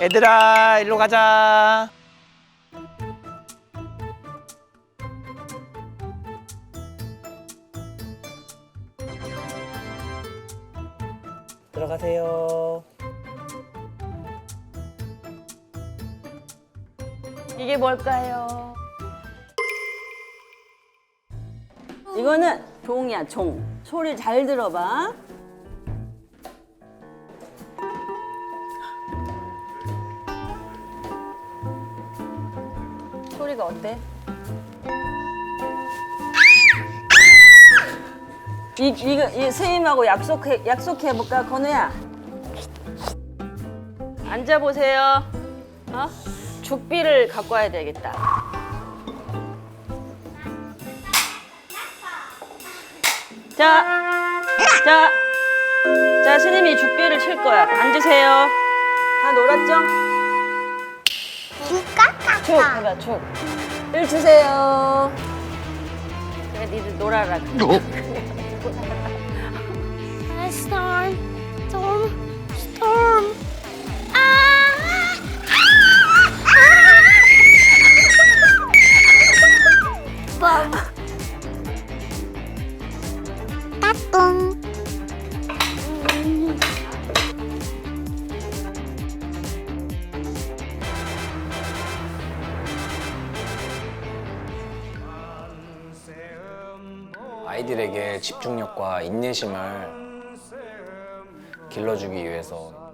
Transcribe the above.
얘들아 일로 가자 들어가세요 이게 뭘까요? 이거는 종이야, 종. 소리 잘 들어봐. 소리가 어때? 이, 이거, 이 선생님하고 약속해, 약속해 볼까, 건우야? 앉아 보세요. 어? 죽비를 갖고 와야 되겠다. 자, 자, 자, 스님이 죽비를 칠 거야. 앉으세요. 다 놀았죠? 죽, 해봐, 죽. 일 주세요. 그래, 니들 놀아라. Storm, storm, storm. 아! 뻥. 따뚱. 아이들에게 집중력과 인내심을 길러주기 위해서